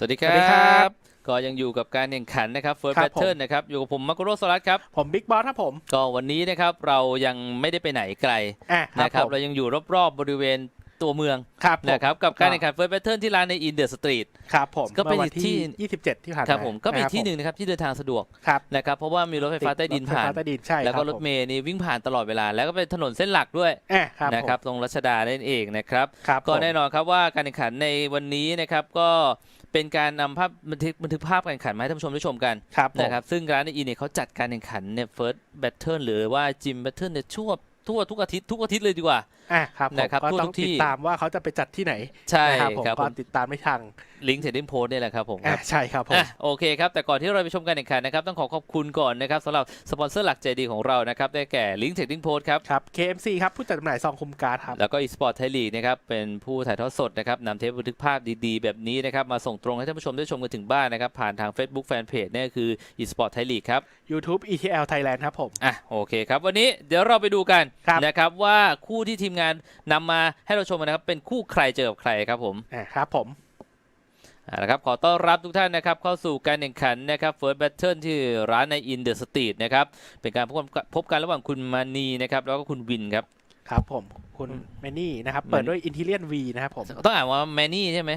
สวัสดีคสวัสดีครัรับบก็ยังอยู่กับการแข่งขันนะครับ First ครับผม Battle นะครับอยู่กับผมมากุโรสลัดครับผมบิ๊กบอสครับผมก็วันนี้นะครับเรายังไม่ได้ไปไหนไกลอะนะครับผมเรายังอยู่รอบๆบริเวณตัวเมืองครับผมนะครับกับการแข่งขัน First Battle ที่ร้านใน In the Street ครับผมก็เป็นมื่อวันที่ ที่27 ที่ผ่านมาครับผมก็เป็นนะครับที่หนึ่งนะครับที่เดินทางสะดวกครับนะครับเพราะว่ามีรถไฟฟ้าใต้ดินรถไฟผ่านฟ้าใต้ดินใช่แล้วก็คบรถผมเมล์นี่วิ่งผ่านตลอดเวลา แล้วก็เป็นถนนเส้นหลักด้วยอะครับนะครับผมตรงรัชดานั่นเองนะครับ ครับก็ผมแน่นอนครับว่าการแข่งขันในวันนี้นะครับก็ เป็นการนำภาพบันทึกบันทึกภาพการแข่งขันมาให้ท่านผู้ชมได้ชมกันครับผม นะครับซึ่งร้านในอีเนี่ยเขาจัดการแข่งขันเนี่ย first battle หรือว่า gym battle เนี่ยทั่วทั่วทุกอาทิตย์ทุกอาทิตย์เลยดีกว่า อะครับผมนะครับก็ทั่วต้ทุองกที่ติดตามว่าเขาจะไปจัดที่ไหน ใช่นะครับผมครับผก็มติดตามไม่ทางลิงก์เทรดดิ้งโพสเนี่ยแหละครับผมคอะรับใช่ครับผมอะโอเคครับ แต่ก่อนที่เราไปชมการแข่งขันนะครับ ต้องขอขอบคุณก่อนนะครับสำหรับสปอนเซอร์หลักใจดีของเรานะครับได้แก่ลิงก์เทรดดิ้งโพสครับครับ KMC ครับผู้จัดจำหน่ายซองคุมการ์ดครับแล้วก็ eSport Thai League นะครับเป็นผู้ถ่ายทอดสดนะครับนำเทปบันทึกภาพดีๆ แบบนี้นะครับมาส่งตรงให้ท่านผู้ชมได้ชมกันถึงบ้านนะครับผ่านทาง Facebook Fanpage เนี่ยคือ eSport Thai League ครับ YouTube ETL Thailand ครับผมอะโอเคครับวันนี้เดี๋ยวเราไปดูกันครับนะครับว่าคู่ที่ทีมงานนำมาให้เราชมกันนะครับ เป็นคู่ใครเจอกับใครครับผมอะครับผมอ่านะครับขอต้อนรับทุกท่านนะครับเข้าสู่การแข่งขันนะครับ First Battle ที่ร้านใน In the Street นะครับเป็นการพบกันพบกันระหว่างคุณมานีนะครับแล้วก็คุณวินครับครับผมคุณอืมแมนนี่นะครับเปิดด้วย Interior V นะครับผมต้องอ่านว่าแมนี่ใช่ไหม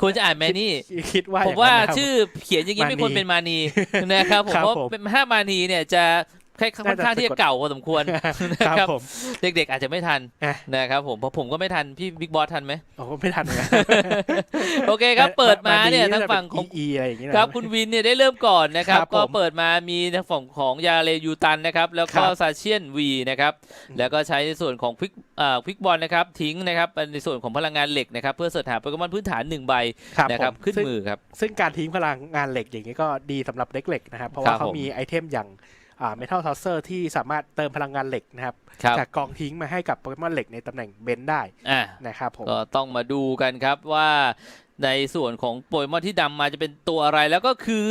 ควรจะอ่านแมนี่คิดคิดว่าผย่มงว่านั้นนะครับชื่อเขียนอย่างนี้ไม่มานีควรเป็นมานีนะครับผมครับเพราะผมเป็นถ้ามานีเนี่ยจะ ค่อนข้างค่อนข้างที่จะเก่าพอสมควรครับนะครับผมเด็กๆอาจจะไม่ทันอะนะครับผมเพราะผมก็ไม่ทันพี่บิ๊กบอสทันไหมโอ้ไม่ทันเหมือนกันโอเคครับเปิดมาเนี่ยทางฝั่งของอีอะไรอย่างเงี้ยครับคุณวินเนี่ยได้เริ่มก่อนนะครับครับผมก็เปิดมามีทางฝั่งของยาเลยูตันนะครับแล้วก็ครับซาเชียนวีนะครับอืมแล้วก็ใช้ในส่วนของควิกอ่าควิกบอลนะครับทิ้งนะครับเป็นในส่วนของพลังงานเหล็กนะครับเพื่อเสิร์ชหาโปเกมอนพื้นฐานหนึ่งใบครับนะครับผมขึ้นซึ่งมือครับซึ่งการทิ้งพลังงานเหล็กอย่างนี้ก็ดีสำหรับเด็กเหล็กนะครับเพราะครัว่าบเขาผมมีไอเทมอย่างอ่า เมทัลทอสเซอร์ที่สามารถเติมพลังงานเหล็กนะครับครับ จากกองทิ้งมาให้กับโปเกมอนเหล็กในตำแหน่งเบนได้อ่านะครับผมก็ต้องมาดูกันครับว่าในส่วนของโปเกมอนที่ดำมาจะเป็นตัวอะไรแล้วก็คือ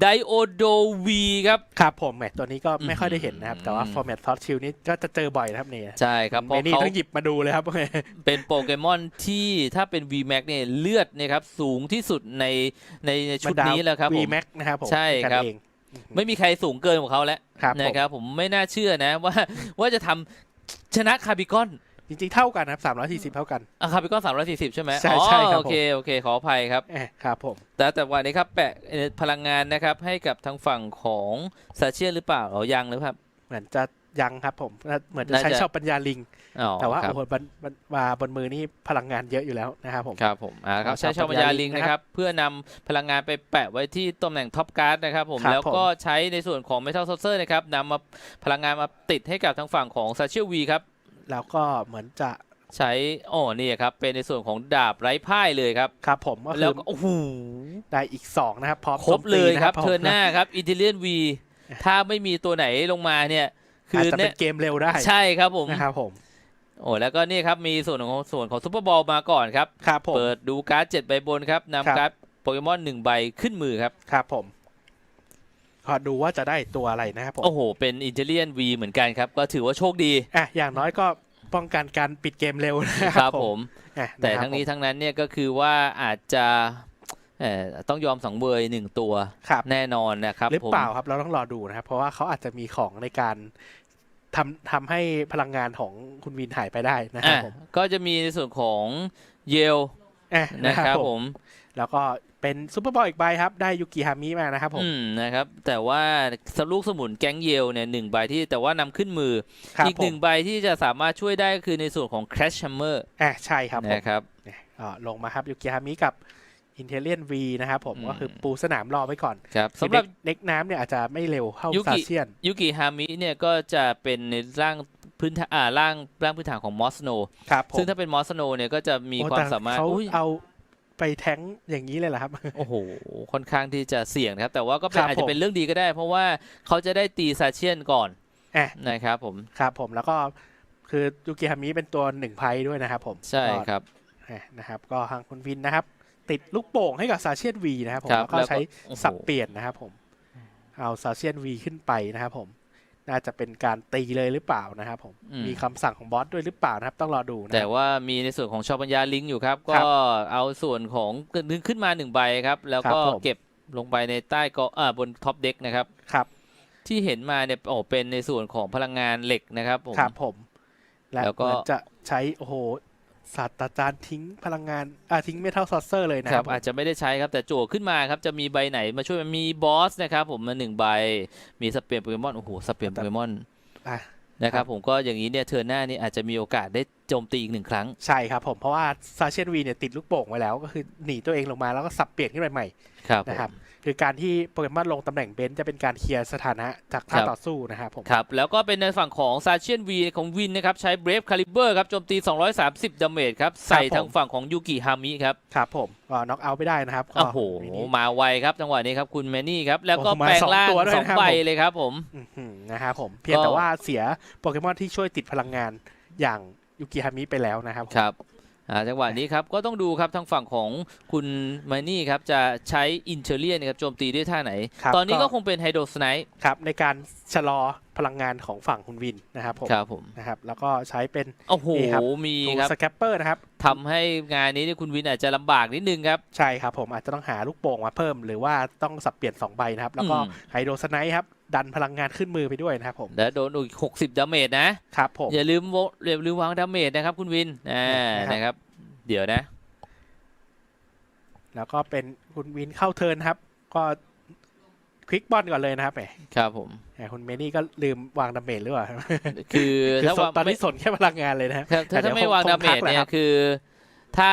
ไดโอโดวีครับ ครับผมแหมตัวนี้ก็ไม่ค่อยได้เห็นนะครับอืมแต่ว่าฟอร์แมตทอสชิลนี้ก็จะเจอบ่อยนะครับเนี่ยใช่ครับเพเมราะนี่เขาต้องหยิบมาดูเลยครับ เป็นโปเกมอนที่ถ้าเป็น VMAX เนี่ยเลือดเนะครับสูงที่สุดในในในชุดนี้แล้วครับผวีมแม็กนะครับผมใช่กันครับเอง ไม่มีใครสูงเกินกว่าเขาแล้วครับผมนะครับผมไม่น่าเชื่อนะว่าว่าจะทำชนะคาร์บิคอนจริงๆ เท่ากันนะครับ340เท่ากันอะคาร์บิคอน340ใช่ไหมใช่อ๋อใช่ครับโอเคโอเคขออภัยครับแหมครับผมแต่แต่วันนี้ครับแปะเอ่อพลังงานนะครับให้กับทางฝั่งของซาเชียนหรือเปล่าอ๋อยังหรือครับเหมือนจะ ยังครับผมเหมือนจะน่าจะใช้ชอบปัญญาลิงอ๋อแต่ว่าครับโอ้โหบนบนมาบนมือนี่พลังงานเยอะอยู่แล้วนะครับผมครับผมอ่าครับเอาใช้ช่องปัญญาลิงก์นะนะคครัรับบเพื่อนำพลังงานไปแปะไว้ที่ตำแหน่งท็อปการ์ดนะครับผมครับแล้วก็ผมใช้ในส่วนของ Metal Saucer นะครับนำมาพลังงานมาติดให้กับทางฝั่งของซาเชียวีครับ แล้วก็เหมือนจะใช้อ๋อนี่ครับ เป็นในส่วนของดาบไร้พ่ายเลยครับ ครับผมก็แล้คืวอก็โอ้โหได้อีก 2 นะครับพร้อมครบเลยครับโจมตีะเทิร์นหน้าครับอินเทเลียนวีถ้าไม่มีตัวไหนลงมาเนี่ย อาคืจอจะเนี่เป็ยนเกมเร็วได้ใช่ครับผมนะครับผมโอ้แล้วก็นี่ครับมีส่วนของส่วนของซูเปอร์บอลมาก่อนครับครับผมเปิดดูการ์ดเจ็ดใบบนครับครับนำการ์ดโปเกมอนหนึ่งใบขึ้นมือครับครับผมขอดูว่าจะได้ตัวอะไรนะครับผม โอ้โห เป็นอินเทเลียนวีเหมือนกันครับ ก็ถือว่าโชคดีอะอย่างน้อยก็ป้องกันการปิดเกมเร็วนะคครัรับบผมอะแต่ะครับทั้งนี้ผมทั้งนั้นเนี่ยก็คือว่าอาจจะเอ่อ ต้องยอมสองเบยหนึ่งตัวครับแน่นอนนะครับหรือผมเปล่าครับเราต้องรอดูนะครับ เพราะว่าเขาอาจจะมีของในการทำทำให้พลังงานของคุณวินหายไปได้นะครัอะบผมก็จะมีในส่วนของเยลอะนะนะคครัรับบผผมมแล้วก็เป็นซูเปอร์บอลอีกใบครับ ได้ยูกิฮามิมานะครับผมอืมนะครับ แต่ว่าสลูกสมุนแก๊งเยลเนี่ยหนึ่งใบที่แต่ว่านำขึ้นมือครับอีกหนึ่งผมใบที่จะสามารถช่วยได้ก็คือในส่วนของ Crash Hammer อะใช่ครับผมนะครับเนี่ยก็ลงมาครับยูกิฮามิกับ อินเทเลียนวีนะครับผมอืมก็คือปูสนามรอไว้ก่อนครับคือสำหรับเด็กน้ำเนี่ยอาจจะไม่เร็วเท่ายูกิซาเซียนยูกิฮามิเนี่ยก็จะเป็นในร่างพื้นฐานอ่าร่างร่างพื้นฐานของมอสโนครับผมซึ่งถ้าเป็นมอสโนเนี่ยก็จะมีโอ้ความแต่สามารถเขาอุ๊ยเอาไปแท้งอย่างนี้เลยเหรอครับ โอ้โห ค่อนข้างที่จะเสี่ยงนะครับ แต่ว่าก็เป็นครับอาจจะผมเป็นเรื่องดีก็ได้ เพราะว่าเขาจะได้ตีซาเชียนก่อนอะนะครับผม ครับผมแล้วก็คือยูกิฮามิเป็นตัวหนึ่งไพ่ด้วยนะครับผม ใช่ก็ครับอะนะครับ ก็ทางคุณวินนะครับ ติดลูกโป่งให้กับซาเชียนวีนะครับผมครับแล้วก็แล้วก็ใช้โอ้โหสับเปลี่ยนนะครับผมเอาซาเชียนวีขึ้นไปนะครับผมน่าจะเป็นการตีเลยหรือเปล่านะครับผมอืมมีคำสั่งของบอสด้วยหรือเปล่านะครับ ต้องรอดูนะแต่ว่ามีในส่วนของชอปัญญาลิงก์อยู่ครับครัก็บเอาส่วนของดึงขึ้นมาหนึ่งใบครับ แล้วก็ครับผมเก็บลงไปในใต้กออ่าบนท็อปเด็กนะครับครับ ที่เห็นมาเนี่ยโอ้เป็นในส่วนของพลังงานเหล็กนะครับผมครับผม และแล้วก็เหมือนจะใช้โอ้โห ศาสตราจารย์ทิ้งพลังงานอ่าทิ้งเมทัลซอสเซอร์เลยนะคครัรับบอาจจะไม่ได้ใช้ครับแต่โจทย์ขึ้นมาครับ จะมีใบไหนมาช่วยมีบอสนะครับผมมาหนึ่งใบ มีสเปียนโปเกมอน โอ้โห สเปียนโปเกมอนอะนะคครัรับบผมก็อย่างนี้เนี่ยเทอร์หน้านี่อาจจะมีโอกาสได้โจมตีอีกหนึ่งครั้ง ใช่ครับผมเพราะว่าซาเชียนวีเนี่ยติดลูกโป่งไว้แล้ว ก็คือหนีตัวเองลงมาแล้วก็สับเปลี่ยนขึ้นไปใหม่ครับผมนะครับ คือการที่โปเกมอนลงตำแหน่งเบนซ์จะเป็นการเคลียร์สถานะจากท่าครับต่อสู้นะครับผมครับ แล้วก็เป็นในฝั่งของซาเชียนวีของวินนะครับใช้เบรฟคาลิเบอร์ครับโจมตี 230ดาเมจครับ ใส่ทางฝั่งของยูกิฮามิครับ ครับผมก็น็อกเอาท์ไม่ได้นะครับก็โอ้โหมินิมาไวครับจังหวะนี้ครับคุณแมนนี่ครับ แล้วก็โอ้โหมาแปลงสองร่างตัวด้วยสองนะครับใบผมเลยครับผมอื้อหือนะครับผมเพียงแต่ว่าเสียโปเกมอนที่ช่วยติดพลังงานอย่างยูกิฮามิไปแล้วนะครับผมครับอ่า จังหวะนี้ครับก็ต้องดูครับทางฝั่งของคุณแมนนี่ครับจะใช้อินเทเลียนครับโจมตีด้วยท่าไหนครับตอนนี้ก็คงเป็นไฮโดรสไนป์ครับในการชะลอพลังงานของฝั่งคุณวินนะครับผมครับผมนะครับแล้วก็ใช้เป็นโอ้โหนี่ครับมีทูครับสแคปเปอร์นะครับทำให้งานนี้เนี่ยคุณวินอาจจะลำบากนิดนึงครับ ใช่ครับผมอาจจะต้องหาลูกโป่งมาเพิ่ม หรือว่าต้องสับเปลี่ยน2ใบนะครับแล้วก็อืมไฮโดรสไนท์ครับ ดันพลังงานขึ้นมือไปด้วยนะครับผมและโดนอีก60ดาเมจนะครับผมอย่าลืมโวอย่าลืมวางดาเมจนะครับคุณวินอ่านะครับนะครับ เดี๋ยวนะ แล้วก็เป็นคุณวินเข้าเทิร์นครับ ก็ควิกบอลก่อนเลยนะครับแหมครับผมแหมคุณเมนี่ก็ลืมวางดาเมจหรือเปล่าคือคือถ้าสนว่าตอนไม่นี้สนแค่พลังงานเลยนะครับครับถ้าแต่ถ้าเดี๋ยวไม่วางคงดาเมจทักแหละเนี่คยรับคือ ถ้า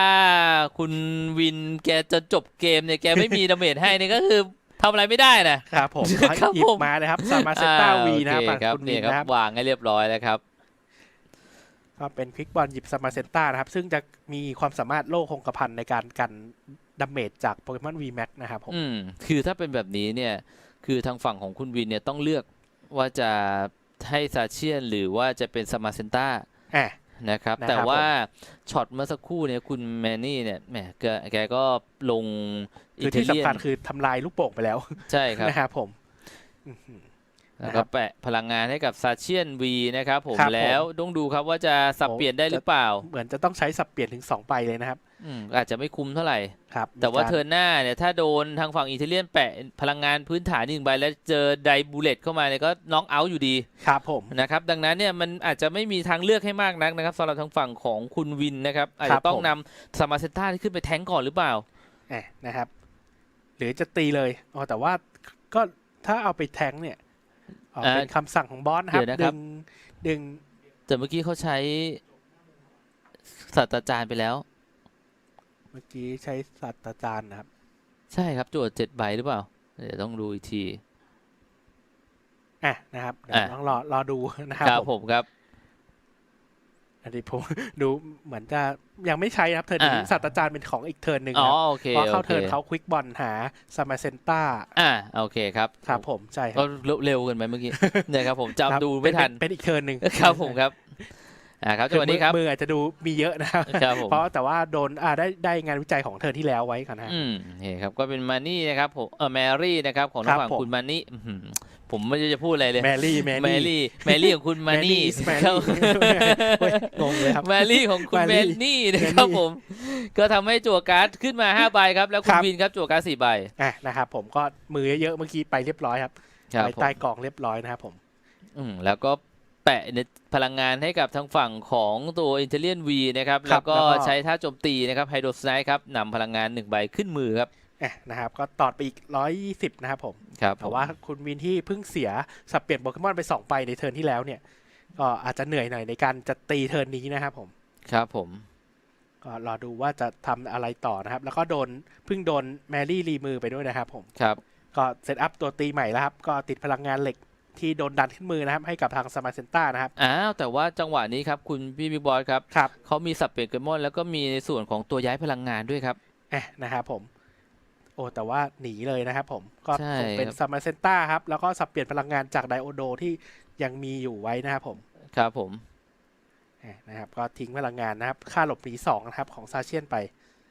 คุณวินแกจะจบเกมเนี่ยแกไม่มีดาเมจให้เนี่ยก็คือ ทำอะไรไม่ได้นะครับผมครับหยิผบมมาเลยครับซามาเซต้าอ่วีนะคโอรับเคครับคุณวิเนี่ยนครับนะครับวางให้เรียบร้อยแล้วครับก็เป็นควิกบอลหยิบซามาเซต้านะครับ ซึ่งจะมีความสามารถโล่คงกระพันในการกันดาเมจจากโปเกมอนวีแม็กนะครับผมอืมคือถ้าเป็นแบบนี้เนี่ย คือทางฝั่งของคุณวินเนี่ยต้องเลือกว่าจะให้ซาเชียนหรือว่าจะเป็นสมาเซนต้าอะ นะครับนะครับ แต่ว่าช็อตเมื่อสักครู่เนี่ยคุณแมนนี่เนี่ยแหมแกแกก็ลงอิคืนอเทที่เลียสำคัญนคือทำลายลูกโป่งไปแล้ว ใช่ครับนะครับผมอื้อหือ แล้วก็แปะพลังงานให้กับซาเชียนวีนะครับผมครับผม แล้วต้องดูครับว่าจะสับโอ้เปลี่ยนได้หรือเปล่าเหมือนจะต้องใช้สับเปลี่ยนถึง2ใบเลยนะครับอืมอาจจะไม่คุ้มเท่าไหร่ ครับแต่ว่ามีกรเทิร์นหน้าเนี่ยถ้าโดนทางฝั่งอิตาเลียนแปะพลังงานพื้นฐานหนึ่งใบแล้วเจอไดบูเลตเข้ามาเนี่ยก็น็อกเอาท์อยู่ดีครับผม นะครับดังนั้นเนี่ยมันอาจจะไม่มีทางเลือกให้มากนักนะครับสำหรับทางฝั่งของคุณวินนะครับอาจครัจะบต้องผม นำสมาเซนต้าที่ขึ้นไปแทงก์ก่อนหรือเปล่าแอะนะครับ หรือจะตีเลยอ๋อแต่ว่าก็ถ้าเอาไปแทงเนี่ยอ๋ออ่า เป็นคำสั่งของบอสนะครับเดี๋ยวนะครับ ดึง ดึง แต่เมื่อกี้เขาใช้ศาสตราจารย์ไปแล้ว เมื่อกี้ใช้ศาสตราจารย์นะครับ ใช่ครับโจทย์เจ็ดใบหรือเปล่า เดี๋ยวต้องดูอีกที อะนะครับเดี๋ยวอะต้องรอรอดูนะครับครับผมผมครับ อันนี้ผมดูเหมือนจะยังไม่ใช้นะครับเทิร์นนี้อ่าศาสตราจารย์เป็นของอีกเทิร์นหนึ่งอ๋อครับโอเคเพราะเข้าโอเคเทิร์นเขาควิกบอลหาซามาเซนต้าอ่าโอเคครับครับผมใช่คก็รับเร็วเกินไปเมื่อกี้เนี่ยครับผมครับจำดูไม่ทันเป็นเป็นอีกเทิร์นหนึ่งครับผมครับ อ่าครับจังหวะนี้ครับมืออาจจะดูมีเยอะนะครับครับผมเพราะแต่ว่าโดนอ่าได้ได้งานวิจัยของเทิร์นที่แล้วไว้ก่อนนะอืมนี่ครับก็เป็นมานี่นะครับผมเออแมรี่นะครับของครัทางบฝั่งผมคุณมานี่อื้อหือผมไม่รู้จะพูดอะไรเลยแมรี่แมแมรี่รี่แมรี่ของคุณมานี่แมครัรี่บเฮ้ยงงเลยครับแมรี่ของคุณแมแมรี่นี่นะครับแมรี่ผม ก็ทำให้จั่วการ์ดขึ้นมา5ใบครับแล้วคุคณรับวินครับจั่วการ์ด4ใบอะนะครับผมก็มือเยอะๆเมื่อกี้ไปเรียบร้อยครับครับไปผมใต้กล่องเรียบร้อยนะครับผม อืมแล้วก็ แปะในพลังงานให้กับทางฝั่งของตัวอินเทเลียนวีนะครับครัแล้บวก็แล้วก็ใช้ท่าโจมตีนะครับไฮโดรสไนครับนำพลังงาน1ใบขึ้นมือครับอะนะครับก็ตอดไปอีกร้อยสิบนะครับผมครับแต่ว่าคุณวินที่เพิ่งเสียสับเปลี่ยนโปเกมอนไปสองไปในเทิร์นที่แล้วเนี่ยก็อาจจะเหนื่อยหน่อยในการจะตีเทิร์นนี้นะครับผมครับผมก็รอดูว่าจะทำอะไรต่อนะครับ แล้วก็โดนเพิ่งโดนแมรี่รีมือไปด้วยนะครับผมครับ ก็เซตอัพตัวตีใหม่แล้วครับ ก็ติดพลังงานเหล็ก ที่โดนดันขึ้นมือนะครับ ให้กับทางสมาเซนต้านะครับ อ้าว แต่ว่าจังหวะนี้ครับ คุณพี่บิ๊กบอยครับครับเขามีสับเปลี่ยนเกมอน แล้วก็มีในส่วนของตัวย้ายพลังงานด้วยครับอะนะครับผม โอ้แต่ว่าหนีเลยนะครับผมก็ใช่คงเป็นครับ สมาเซนต้าครับแล้วก็สับเปลี่ยนพลังงานจากไดโอโดที่ยังมีอยู่ไว้นะครับผมครับผมอะนะครับก็ทิ้งพลังงานนะครับค่าหลบหนีสองนะครับของซาเชียนไป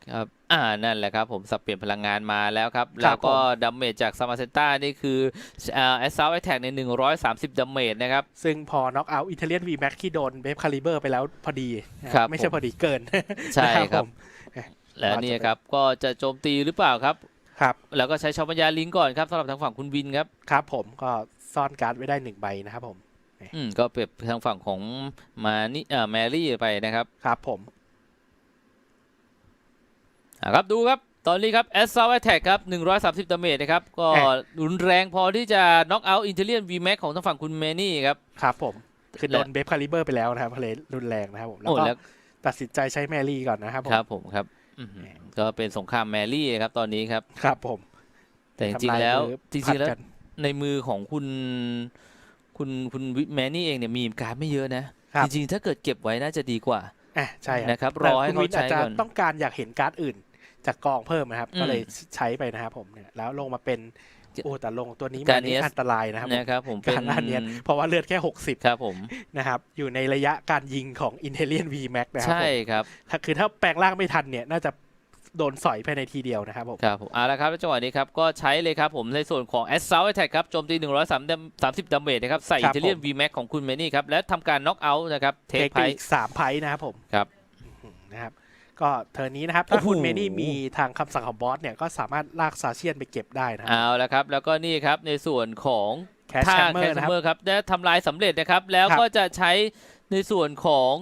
ครับ อ่า นั่นแหละครับ ผมสับเปลี่ยนพลังงานมาแล้วครับครัแล้บวก็ผมดัมเมจจากซามาเซนต้านี่คือเอ่อแอสซาวแอทแทกใน 130ดัมเมจนะครับ ซึ่งพอน็อกเอาอิตาเลียนวีแม็กที่โดนเบฟคาลิเบอร์ไปแล้วพอดีนะครับไม่ใช่ผมพอดีเกิน ใช่ครับผมแล้วเนี่ยครับ ก็จะโจมตีหรือเปล่าครับ ครับ แล้วก็ใช้ชาวปัญญาลิงก่อนครับสำหรับทางฝั่งคุณวินครับ ครับผมก็ซ่อนการ์ดไว้ได้หนึ่งใบนะครับผม อืม ก็เปรียบทางฝั่งของมานี่เอ่อแมรี่ไปนะครับ ครับผม อะครับดูครับตอนนี้ครับ Assault Attack ครับ 130ดาเมจนะครับ ก็รุนแรงพอที่จะ knock out Intellion VMAX ของทางฝั่งคุณแมนี่ครับ ครับผม คือโดนและเบฟคาลิเบอร์ไปแล้วนะครับเลยรุนแรงนะครับผม แล้วโอ้ก็แล้วตัดสินใจใช้แมรี่ก่อนนะครับผมครับผมครับอื้อหือก็เป็นสงครามแมรี่ครับตอนนี้ครับ ครับผม แต่จริงๆแล้วทำายมือจริงๆแล้วผัดกันในมือของคุณ คุณคุณแมนี่เองเนี่ยมีการดไม่เยอะนะครับจริงๆ ถ้าเก็บเก็บไว้น่าจะดีกว่าอะใช่นะครับแต่รอให้คุณวินเขาใช้อาจจะก่อนต้องการอยากเห็นการ์ดอื่น จากกองเพิ่มนะครับอืมก็เลยใช้ไปนะครับผมเนี่ยแล้วลงมาเป็นจะโอ้แต่ลงตัวนี้กามาเนีนี่ยสอันตรายนะครับผมนะครับผมเป็นการอันเนี้ยเพราะว่าเลือดแค่ 60 ครับผมนะครับอยู่ในระยะการยิงของ i n t e l l i o n V Max นะครับใช่ผมครับถ้าคือถ้าแปลงร่างไม่ทันเนี่ยน่าจะโดนสอยภายในทีเดียวนะครับผมครับผมเอาละครับแล้วจังหวะนี้ครับ ก็ใช้เลยครับผมในส่วนของ Assault Attack ครับโจมตี 130 ดาเมจนะครับใส่ครับ Intellion ผม VMAX ของคุณแมนี่ครับ และทำการ knock out นะครับเท take คไป price อีกสามไพนะครับผมครับอืมนะครับ ก็เทอร์นนี้นะครับ ถ้าคุณโอ้โหเมนี่มีทางคำสั่งของบอสเนี่ย ก็สามารถลากซาเชียนไปเก็บได้นะครับเอาละครับ แล้วก็นี่ครับในส่วนของแคชท่าแชมเมอแคร์สนะครับเมอร์ครับได้ทำลายสำเร็จนะครับ แล้วครับก็จะใช้ในส่วนของ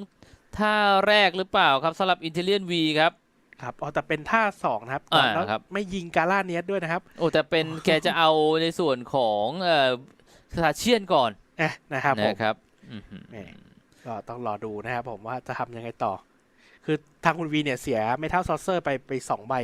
ท่าแรกหรือเปล่าครับสำหรับ Intellion V ครับครับอ๋อแต่เป็นท่าสองนะครับอ่าแล้วครับไม่ยิงกาล่าเนียสด้วยนะครับ โอ้แต่เป็นแกจะเอาในส่วนของเอ่อซาเชียนก่อนเอ๊ะนะครับผมนะครับอื้อหือแหม่ก็ต้องรอดูนะครับผมว่าจะทำยังไงต่อ คือทางคุณวีเนี่ยเสียเมทัลซอสเซอร์ไปไปสองใบ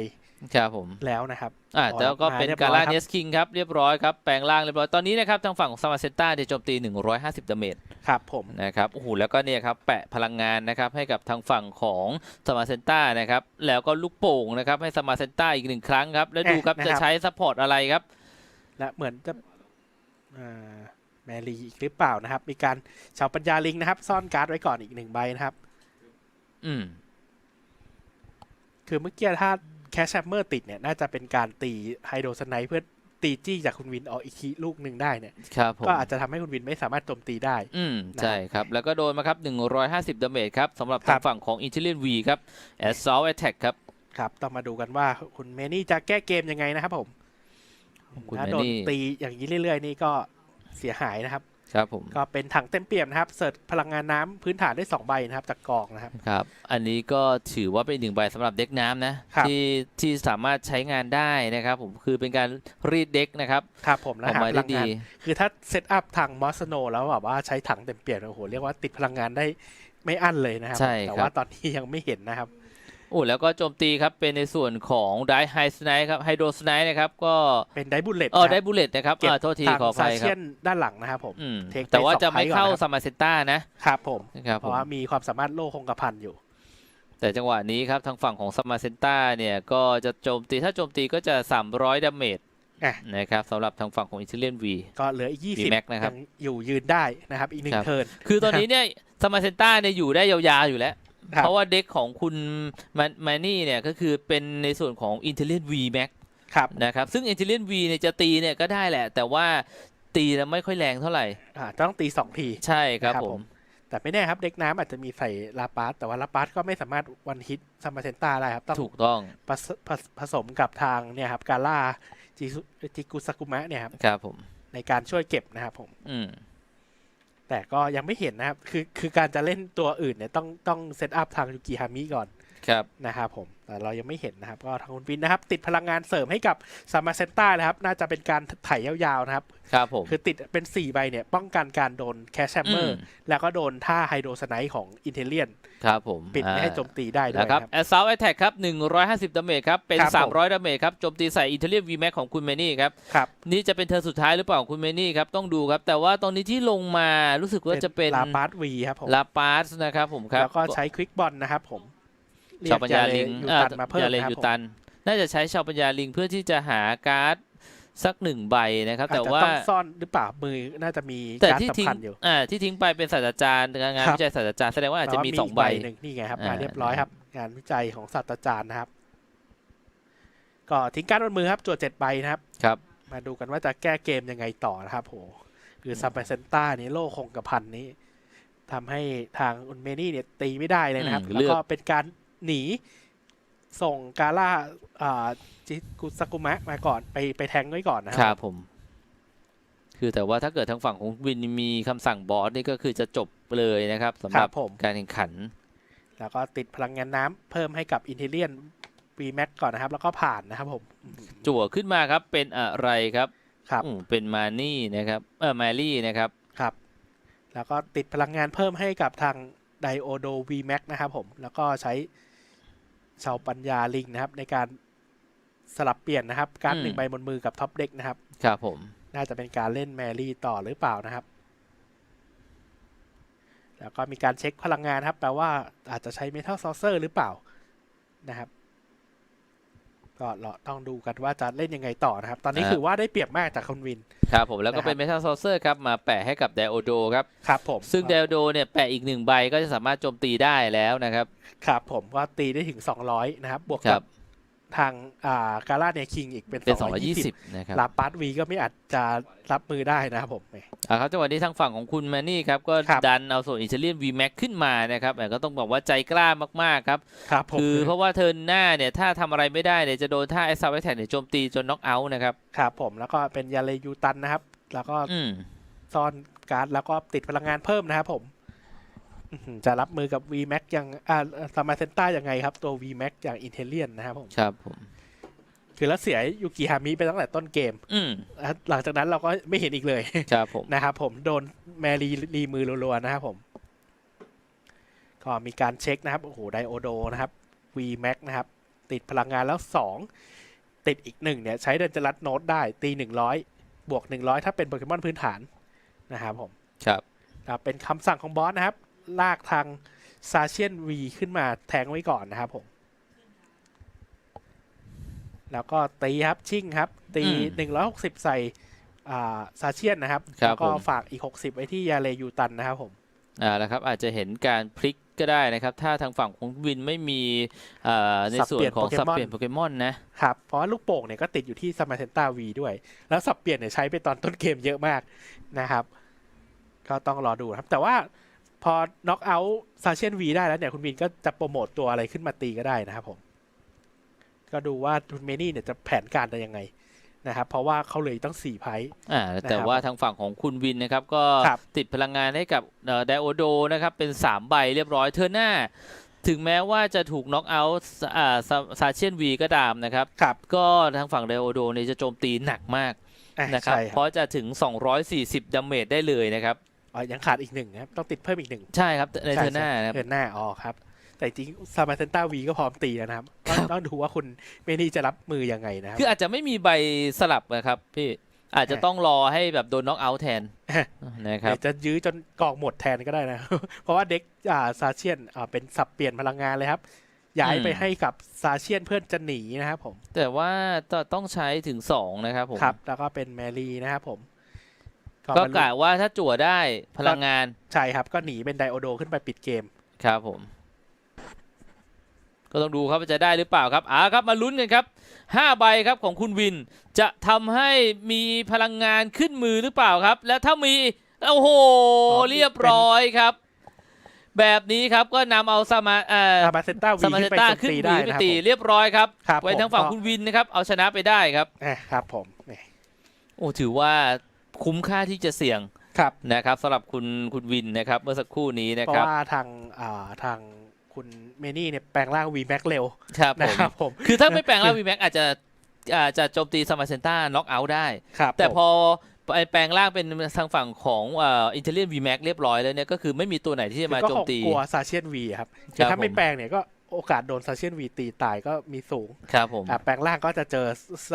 ครับผมแล้วนะครับอ่าอ๋อแล้วก็เป็นมาเรียบการ้อยลาครับเนสคิงครับเรียบร้อยครับ แปลงร่างเรียบร้อย ตอนนี้นะครับ ทางฝั่งของซามาเซนต้าเนี่ยโจมตี 150 ดาเมจครับผมนะครับโอ้โหแล้วก็เนี่ยครับ แปะพลังงานนะครับ ให้กับทางฝั่งของซามาเซนต้านะครับ แล้วก็ลูกโป่งนะครับ ให้ซามาเซนต้าอีกหนึ่งครั้งครับ แล้วดูครับจะใช้ซัพพอร์ตอะไรครับ และเหมือนจะอ่าแมรี่อีกหรือเปล่านะครับ มีการชาวปัญญาลิงนะครับ ซ่อนการ์ดไว้ก่อนอีกหนึ่งใบนะครับ อืม คือเมื่อกี้ถ้าแคชแชมเมอร์ติดเนี่ยน่าจะเป็นการตีไฮโดรสไนป์เพื่อตีจี้จากคุณวินออกอีกทีลูกหนึ่งได้เนี่ยครับผมก็อาจจะทำให้คุณวินไม่สามารถโจมตีได้ อืมใช่ครับ แล้วก็โดนมาครับ 150ดาเมจครับสำหรับครัทางบฝั่งของ Intellion V ครับ Assault Attack ครับ ครับ ต้องมาดูกันว่าคุณเมนี่จะแก้เกมยังไงนะครับผมคุณถ้าแมนโดนนี่ตีอย่างนี้เรื่อย ๆ นี่ก็เสียหายนะครับ ครับผมก็เป็นถังเต็มเปี่ยมนะครับเสิร์ชพลังงานน้ำพื้นฐานได้สองใบนะครับจากกองนะครับครับ อันนี้ก็ถือว่าเป็นหนึ่งใบสำหรับเด็กน้ำนะครับที่ที่สามารถใช้งานได้นะครับผมคือเป็นการรีดเด็กนะครับครับผมแล้วออกหามาพได้ลังดีงานคือถ้าเซตอัพทางมอสโนแล้วแบบว่าใช้ถังเต็มเปี่ยมโอ้โหเรียกว่าติดพลังงานได้ไม่อั้นเลยนะครับใช่แต่ครับว่าตอนนี้ยังไม่เห็นนะครับ โอ้แล้วก็โจมตีครับเป็นในส่วนของไดไฮสไนครับไฮโดรสไนนะครับก็เป็นไดบุลเลตเออได้บุลเลตนะครับเก็บอ่าโทษทีทางขออซาภัยคเชีรัยบนด้านหลังนะครับผมอืมเทคไปแต่ว่าจะสองไพ่ไม่เข้าก่อนนะครับซามาเซนต้านะครับผมนะครับเพผมราะว่ามีความสามารถโล่คงกระพันอยู่ แต่จังหวะนี้ครับทางฝั่งของซามาเซนต้าเนี่ยก็จะโจมตีถ้าโจมตีก็จะ 300ดาเมจอะนะครับสำหรับทางฝั่งของอิตาเลียนวีก็เหลืออีกยี่สิบ V-Max นะครับยังอยู่ยืนได้นะครับอีกหนึ่ครังบเทิร์นคือตอนนี้เนี่ยซามาเซนต้าเนี่ยอยู่ได้ยาวๆอยู่แล้วครับ เพราะว่าเด็กของคุณแมนนี่เนี่ยก็คือเป็นในส่วนของ Intelligent V Max ครับนะครับซึ่ง Intelligent V เนี่ยจะตีเนี่ยก็ได้แหละ แต่ว่าตีแล้วไม่ค่อยแรงเท่าไหร่อ่าต้องตีสองที ใช่ครับนะครับผผมมแต่ไม่แน่ครับเด็กน้ำอาจจะมีใส่ลาปาสแต่ว่าลาปาสก็ไม่สามารถวันฮิตซัมมาเซนต้าได้ครับต้องถูกต้องผสผสผสมกับทางเนี่ยครับกาล่าจิซุจิกุสกุมะเนี่ยครับครับผมในการช่วยเก็บนะครับผม อืม แต่ก็ยังไม่เห็นนะครับ คือคือการจะเล่นตัวอื่นเนี่ยต้องต้องเซตอัพทางยูกิฮามิก่อน ครับ นะครับผม แต่เรายังไม่เห็นนะครับ ก็ทางคุณวินนะครับ ติดพลังงานเสริมให้กับซามาเซนต้านะครับ น่าจะเป็นการไถ่ายาวๆนะครับ ครับผม คือติดเป็น 4 ใบเนี่ย ป้องกันการโดนแคชแชมเมอร์อืมแล้วก็โดนท่าไฮโดรสไนท์ของอินเทเลียน ครับผม ปิดไม่ให้โจมตีได้ด้วยนะครับนะครับ Assault Attack ครับ 150 ดาเมจครับ เป็นครับผม300 ดาเมจครับ โจมตีใส่ Intelligent V Max ของคุณแมนนี่ครับ ครับ นี่จะเป็นเธอสุดท้ายหรือเปล่าของคุณแมนนี่ครับ ต้องดูครับ แต่ว่าตอนนี้ที่ลงมา รู้สึกว่าจะเป็นลาปาสวีครับผมลาปาสนะครับผมครับ แล้วก็ใช้ควิกบอลนะครับผมเรีย ชาวปัญญาลิงยูอ่าตันมาเพิ่มยาเลนะครับยูผมตัน น่าจะใช้ชาวปัญญาลิงเพื่อที่จะหาการ์ดสักหนึ่งใบนะครับอาจแต่จะว่าต้องซ่อนหรือเปล่ามือน่าจะมีแต่การดที่ทิ้งสำคัญอยู่อ่าที่ทิ้งไปเป็นศาสตราจารย์งานครับวิจัยศาสตราจารย์แสดงว่าอาจจะมีแต่ว่สองใบหนึ่งนี่ไงครับอ่างานเรียบร้อยครับ งานวิจัยของศาสตราจารย์นะครับ ก็ทิ้งการ์ดบนมือครับจวดเจ็ดใบนะครับครับ มาดูกันว่าจะแก้เกมยังไงต่อนะครับโหคือซัมเปเซนต้านี่โลคงกระพันนี้ทำให้ทางอุนเมนี่เนี่ยตีไม่ได้เลยนะครับอืมแล้วเลือกก็เป็นการ หนี ส่งกาล่าอ่าจิกุสกุมะมาก่อนไปไปแทงไว้ก่อนนะคครัรับ ผม คือแต่ว่าถ้าเกิดทางฝั่งของวินมีคำสั่งบอสนี่ก็คือจะจบเลยนะครับสำหครัรับบผมการแข่งขัน แล้วก็ติดพลังงานน้ำเพิ่มให้กับอินเทเลียนวีแม็กก่อนนะครับ แล้วก็ผ่านนะครับผมอืมจั่วขึ้นมาครับเป็นอะไรครับ ครับอืมเป็นมานี่นะครับ เออมารี่นะครับ ครับ แล้วก็ติดพลังงานเพิ่มให้กับทางไดโอโด VMAX นะครับผม แล้วก็ใช้ ชาวปัญญาลิงนะครับ ในการสลับเปลี่ยนนะครับ การดอืมหนึ่งใบบนมือกับท็อปเด็กนะครับ ครับผม น่าจะเป็นการเล่นแมรี่ต่อหรือเปล่านะครับ แล้วก็มีการเช็คพลังงานครับ แปลว่าอาจจะใช้เมทัลซอ c เซอร์หรือเปล่านะครับ ก็เราต้องดูกันว่าจะเล่นยังไงต่อนะครับ ตอนนี้อ่าคือว่าได้เปรียบมากจากคอนวิน ครับผมแล้วก็เป็นนะเมทัลซอเซอร์ครับ มาแปะให้กับเดโอโดครับ ครับผม ซึ่งเดโอโดเนี่ยแปะอีกหนึ่งใบก็จะสามารถโจมตีได้แล้วนะครับ ครับผมก็ตีได้ถึง 200 นะครับ บวกครักับบ ทางอ่ากาลาเนคิงอีกเป็นเป็น220 220นะครับลาปาร์ตวีก็ไม่อาจจะรับมือได้นะครับผมอ่าครับจังหวะนี้ทางฝั่งของคุณแมนนี่ครับ ก็ครับดันเอาส่วนอิตาเลียน VMAX ขึ้นมานะครับแต่ก็ต้องบอกว่าใจกล้ามากๆครับครับผมคือเพราะว่าเทิร์นหน้าเนี่ย ถ้าทำอะไรไม่ได้เนี่ยจะโดนท่าไอซาวไวแท็กเนี่ยโจมตีจนน็อกเอาท์นะครับครับผมแล้วก็เป็นยาเลยูตันนะครับ แล้วก็อืมซ่อนการ์ดแล้วก็ติดพลังงานเพิ่มนะครับผมอื้อหือ จะรับมือกับ VMAX ยังอ่าซามาเซนต้ายังไงครับ ตัว VMAX อย่างอินเทเลียนนะครับผมครับผม คือแล้วเสียยูกิฮามิไปตั้งแต่ต้นเกม อืมแล้วหลังจากนั้นเราก็ไม่เห็นอีกเลย ครับผม นะครับผมโดนแมรีรีมือรัวๆนะครับผม ก็มีการเช็คนะครับ โอ้โห ไดโอโดนะครับ VMAX นะครับ ติดพลังงานแล้ว2ติดอีกหนึ่งเนี่ย ใช้เดินจรัดโน้ตได้ ตี100บวก100ถ้าเป็นโปเกมอนพื้นฐานนะครับผม ครับครับเป็นคำสั่งของบอสนะครับ ลากทางซาเชียน V ขึ้นมาแทงไว้ก่อนนะครับผม แล้วก็ตีครับชิ่งครับ ตีอืม160 ใส่อ่าซาเชียนนะครับครับแล้วก็ผมฝากอีก 60 ไว้ที่ยาเลยูตันนะครับผมอ่าแล้วครับอาจจะเห็นการพลิกก็ได้นะครับ ถ้าทางฝั่งของวินไม่มีอ่าในส่วนของสัสับบเปเปลี่ลี่ยยนนโปเกมอนนะครับเพราะว่าลูกโป่งเนี่ยก็ติดอยู่ที่ซามาเซนต้า V ด้วย แล้วสับเปลี่ยนเนี่ยใช้ไปตอนต้นเกมเยอะมากนะครับ ก็ต้องรอดูนะครับ แต่ว่า พอน็อกเอาท์ซาเชียน V ได้แล้วเนี่ยคุณวินก็จะโปรโมตตัวอะไรขึ้นมาตีก็ได้นะครับผม ก็ดูว่าคุณเมนี่เนี่ยจะแผนการจะยังไงนะครับเพราะว่าเขาเหลยตั้งสี่ไพ่อ่าแต่นะครับว่าทางฝั่งของคุณวินนะครับ ก็ครับติดพลังงานให้กับไดโอโดนะครับ เป็น 3 ใบเรียบร้อยเทอร์หน้า ถึงแม้ว่าจะถูกน็อกเอาท์อ่าซาเชียนวีก็ตามนะครับครับก็ทางฝั่งไดโอโดเนี่ยจะโจมตีหนักมากอะนะครับใช่คเพรับราะจะถึง 240ดาเมจได้เลยนะครับ อ๋อยังขาดอีกหนึ่งนะครับ ต้องติดเพิ่มอีกหนึ่งใช่ครับ ในใช่เทอร์หน้านะครับเดินหน้าอ๋อครับ แต่จริงซามาเซนต้าวีก็พร้อมตีแล้วนะครับต้องต้องดูว่าคุณเมนี่จะรับมือยังไงนะครับ คืออาจจะไม่มีใบสลับนะครับพี่อาจจะอะต้องรอให้แบบโดนน็อกเอาท์แทนอะนะครับเดี๋ยวจะยื้อจนกองหมดแทนก็ได้นะ เพราะว่าเด็กอ่าซาเชียนอ่าเป็นสับเปลี่ยนพลังงานเลยครับ ย้ายไปอืมให้กับซาเชียนเพื่อนจะหนีนะครับผม แต่ว่าต้องใช้ถึง2นะครับผม ครับ แล้วก็เป็นแมรี่นะครับผม ก็บรรลุกะว่าถ้าจั่วได้พลังงาน ใช่ครับ ก็หนีเป็นไดโอโดขึ้นไปปิดเกม ครับผม ก็ต้องดูครับว่าจะได้หรือเปล่าครับอ่าครับมาลุ้นกันครับ5ใบครับของคุณวิน จะทำให้มีพลังงานขึ้นมือหรือเปล่าครับ และถ้ามีโอ้โหอ๋อเรียบร้อยครับ แบบนี้ครับก็นำเอาสมาเอ่อซามาเซนต้าวีสมาขึ้เซนไปต้าโจมขึ้นตีมืได้อไปนะครับตีผมเรียบร้อยครับครับไว้ผมทางฝั่งก็คุณวินนะครับ เอาชนะไปได้ครับอะครับผมนี่โอ้ถือว่า คุ้มค่าที่จะเสี่ยงครับนะครับสำหรับคุณคุณวินนะครับ เมื่อสักครู่นี้นะเพคราะรับว่าทางอ่าทางคุณเมนี่เนี่ยแปลงร่างวีแม็กเร็วครับผนะม ครับผมคือถ้าไม่แปลงร่างวีแม็กอาจจะอาจจะโจมตีสมาเซนต้าน็อกเอาท์ได้ ครับแต่ผมพอไปแปลงร่างเป็นทางฝั่งของอินเทเลียนวีแม็กเรียบร้อยแล้วเนี่ยก็คือไม่มีตัวไหนที่จะมาก็โจคมงตี กลัวซาเชียนวีครับคคือรับถ้าไม่ผม แปลงเนี่ยก็ โอกาสโดนซาเชียนวีตีตายก็มีสูงครับผมอะแปลงร่างก็จะเจอ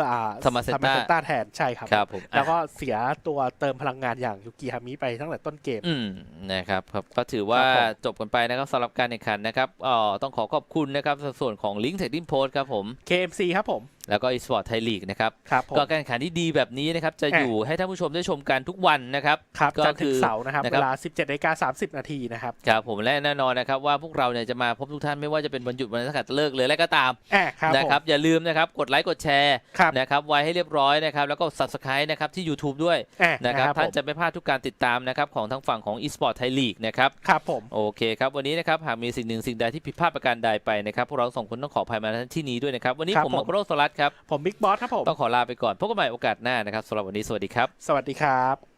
อ่าสมาเซนต้าต้าแทนใช่ครับครับผมแล้วอะก็เสียตัวเติมพลังงานอย่างยูกิฮามิไปตั้งแต่ต้นเกมอืมนะครับครับก็ถือว่าครับผมจบกันไปนะครับสำหรับการแข่งขันนะครับเอ่อต้องขอขอบคุณนะครับส่วนของลิงก์เทคดิ้งโพสครับผม KMC ครับผม แล้วก็ eSport Thai League นะครับครับผม ก็การแข่งขันที่ดีแบบนี้นะครับจะอะอยู่ให้ท่านผู้ชมได้ชมกันทุกวันนะครับ ครับก็จันทร์คืถึงอเสาร์นะครับ นะครับเวลา 17นาฬิกา30 นาทีนะครับครับผมและแน่นอนนะครับว่าพวกเราเนี่ยจะมาพบทุกท่านไม่ว่าจะเป็นวันหยุดวันนักขัตฤกษ์หรืออะไรก็ตามแอบครับนะครับอย่าลืมนะครับกดไลค์กดแชร์ครับนะครับไว้ให้เรียบร้อยนะครับแล้วก็ subscribe นะครับที่ YouTube ด้วยแอบนะครับผมท่านจะไม่พลาดทุกการติดตามนะครับของทางฝั่งของ eSport Thai League นะครับ ครับผม โอเคครับ วันนี้นะครับ หากมีสิ่งหนึ่งสิ่งใดที่ผิดพลาดประการใดไปนะครับ พวกเราสองคนต้องขออภัยมาณที่นี้ด้วยนะครับ วันนี้ผมมาโครโรสลัดครับ ผมบิ๊กบอสครับผม ต้องขอลาไปก่อน พบกันใหม่โอกาสหน้านะครับสำหรับวันนี้สวัสดีครับ สวัสดีครับ